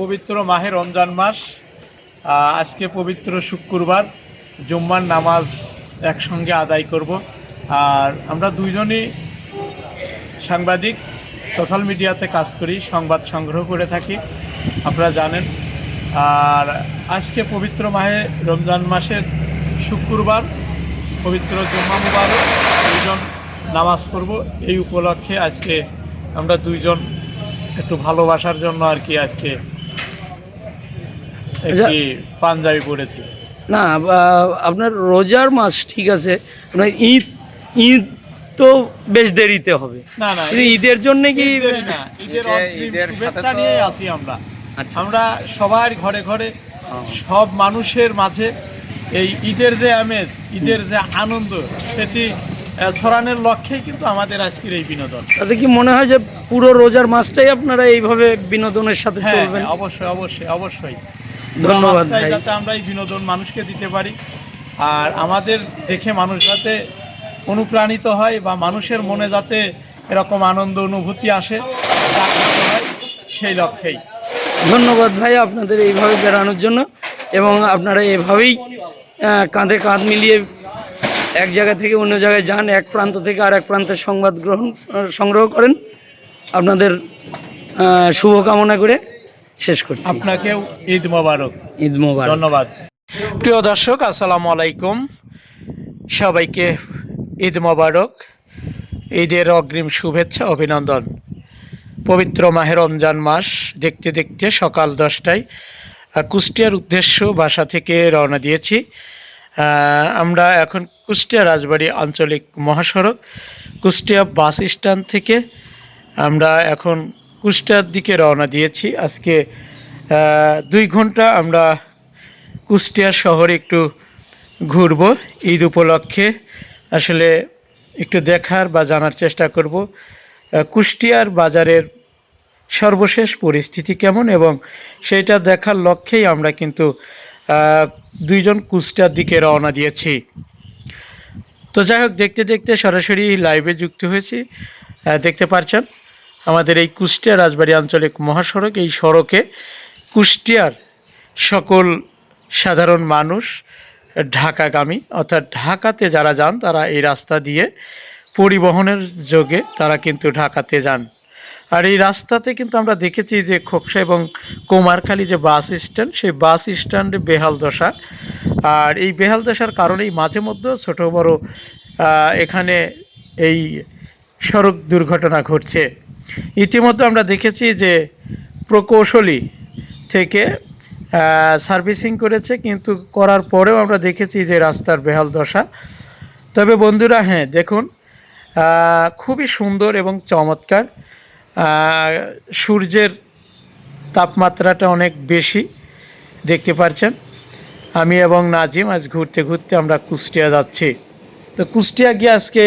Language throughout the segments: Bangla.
পবিত্র মাহে রমজান মাস আজকে পবিত্র শুক্রবার, জুম্মার নামাজ একসঙ্গে আদায় করব। আর আমরা দুইজনই সাংবাদিক সোশ্যাল মিডিয়াতে কাজ করি, সংবাদ সংগ্রহ করে থাকি, আপনারা জানেন। আর আজকে পবিত্র মাহে রমজান মাসের শুক্রবার, পবিত্র জুম্মা মুবারক, দুইজন নামাজ পড়ব। এই উপলক্ষে আজকে আমরা দুইজন একটু ভালোবাসার জন্য আর কি আজকে একটি পাঞ্জাবি পরেছি। না আপনার রোজার মাস ঠিক আছে আপনার ঈদ ঈদ তো বেশ দেরিতে হবে। না না ঈদের জন্য কি না ঈদের শুভেচ্ছা নিয়ে আছি আমরা। আচ্ছা। আমরা সবার ঘরে ঘরে সব মানুষের মাঝে এই ঈদের যে আমেজ ঈদের যে আনন্দ সেটি ছড়ানোর লক্ষ্যেই কিন্তু আমাদের আজকের এই বিনোদন। তাতে কি মনে হয় যে পুরো রোজার মাসটাই আপনারা এইভাবে বিনোদনের সাথে হ্যাঁ চলবেন? হ্যাঁ, অবশ্যই অবশ্যই অবশ্যই। ধন্যবাদ। যাতে আমরা এই বিনোদন মানুষকে দিতে পারি। আর আমাদের দেখে মানুষ যাতে অনুপ্রাণিত হয় বা মানুষের মনে যাতে এরকম আনন্দ অনুভূতি আসে সেই লক্ষ্যেই। ধন্যবাদ ভাই আপনাদের এইভাবে বেড়ানোর জন্য এবং আপনারা এভাবেই কাঁধে কাঁধ মিলিয়ে এক জায়গা থেকে অন্য জায়গায় যান এক প্রান্ত থেকে আর এক প্রান্তের সংবাদ গ্রহণ সংগ্রহ করেন। আপনাদের শুভকামনা করে শেষ করছি। আপনাকেও ঈদ মোবারক। ঈদ মোবারক। ধন্যবাদ। প্রিয় দর্শক আসসালামু আলাইকুম। সবাইকে ঈদ মোবারক ঈদের অগ্রিম শুভেচ্ছা অভিনন্দন। পবিত্র মাহে রমজান মাস দেখতে দেখতে সকাল দশটায় কুষ্টিয়ার উদ্দেশ্য বাসা থেকে রওনা দিয়েছি। আমরা এখন কুষ্টিয়া রাজবাড়ী আঞ্চলিক মহাসড়ক কুষ্টিয়া বাস স্ট্যান্ড থেকে আমরা এখন কুষ্টিয়ার দিকে রওনা দিয়েছি। আজকে দুই ঘণ্টা আমরা কুষ্টিয়া শহরে একটু ঘুরব ঈদ উপলক্ষে। আসলে একটু দেখার বা জানার চেষ্টা করব কুষ্টিয়ার বাজারের সর্বশেষ পরিস্থিতি কেমন এবং সেইটা দেখার লক্ষ্যেই আমরা কিন্তু দুইজন কুষ্টার দিকে রওনা দিয়েছি। তো যাই হোক, দেখতে দেখতে সরাসরি লাইভে যুক্ত হয়েছি। দেখতে পারছেন? আমাদের এই কুষ্টিয়া রাজবাড়ী আঞ্চলিক মহাসড়ক, এই সড়কে কুষ্টিয়ার সকল সাধারণ মানুষ ঢাকাগামী, অর্থাৎ ঢাকাতে যারা যান, তারা এই রাস্তা দিয়ে পরিবহনের যোগে তারা কিন্তু ঢাকাতে যান। আর এই রাস্তাতে কিন্তু আমরা দেখেছি যে খোকসা এবং কুমারখালী যে বাস স্ট্যান্ড, সেই বাস স্ট্যান্ডে বেহাল দশা। আর এই বেহাল দশার কারণেই মাঝে মধ্যে ছোটো বড় এখানে এই সড়ক দুর্ঘটনা ঘটছে। ইতিমধ্যে আমরা দেখেছি যে প্রকৌশলী থেকে সার্ভিসিং করেছে, কিন্তু করার পরেও আমরা দেখেছি যে রাস্তার বেহাল দশা। তবে বন্ধুরা হ্যাঁ দেখুন খুবই সুন্দর এবং চমৎকার। সূর্যের তাপমাত্রাটা অনেক বেশি দেখতে পাচ্ছেন আমি এবং নাজিম আজ ঘুরতে ঘুরতে আমরা কুষ্টিয়া যাচ্ছি। তো কুষ্টিয়া গিয়ে আজকে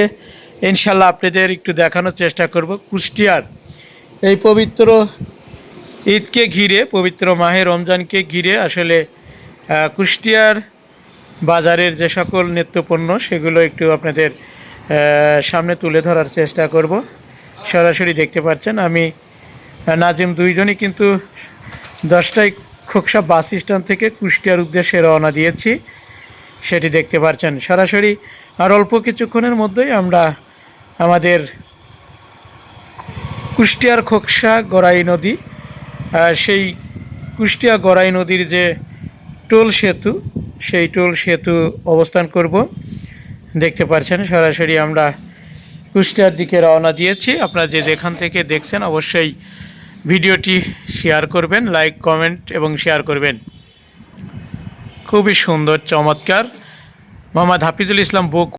ইনশাল্লাহ আপনাদের একটু দেখানোর চেষ্টা করব। কুষ্টিয়ার এই পবিত্র ঈদকে ঘিরে, পবিত্র মাহে রমজানকে ঘিরে আসলে কুষ্টিয়ার বাজারের যে সকল নিত্যপণ্য সেগুলো একটু আপনাদের সামনে তুলে ধরার চেষ্টা করব। সরাসরি দেখতে পাচ্ছেন, আমি নাজিম দুইজনই কিন্তু দশটায় খোকসা বাস স্ট্যান্ড থেকে কুষ্টিয়ার উদ্দেশ্যে রওনা দিয়েছি। সেটি দেখতে পাচ্ছেন। সরাসরি আর অল্প কিছুক্ষণের মধ্যেই আমরা আমাদের কুষ্টিয়ার খোকসা গড়াই নদী সেই কুষ্টিয়া গড়াই নদীর যে টোল সেতু, সেই টোল সেতু অবস্থান করব। দেখতে পাচ্ছেন, সরাসরি আমরা কুষ্টিয়ার দিকে রওনা দিয়েছি। আপনারা যে যেখান থেকে দেখছেন, অবশ্যই ভিডিওটি শেয়ার করবেন, লাইক, কমেন্ট এবং শেয়ার করবেন। খুবই সুন্দর, চমৎকার। মোহাম্মদ হাফিজুল ইসলাম বুক